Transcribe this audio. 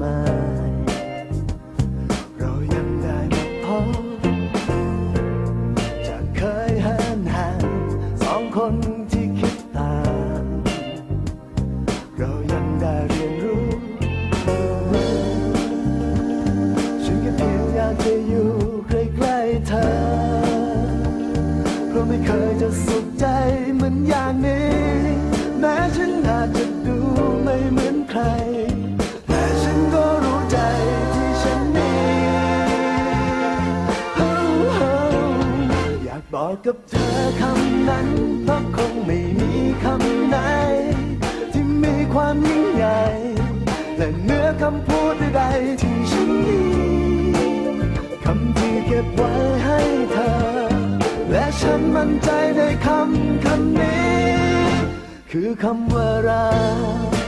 มาย เรายังได้มาพบจากเคยเหินห่างสองคนที่คิดต่าง เรายังได้เรียนรู้ฉันก็เพียงอยากจะอยู่ใกล้ๆเธอ เพราะไม่เคยจะสุขใจเหมือนอย่างนี้ อกกับเธอคำนั้นเพราะคงไม่มีคำไหน ที่มีความยิ่งใหญ่และเนื้อคำพูดใดๆที่ฉันมีคำที่เก็บไว้ให้เธอ และฉันมั่นใจในคำคำนี้ คือคำว่ารัก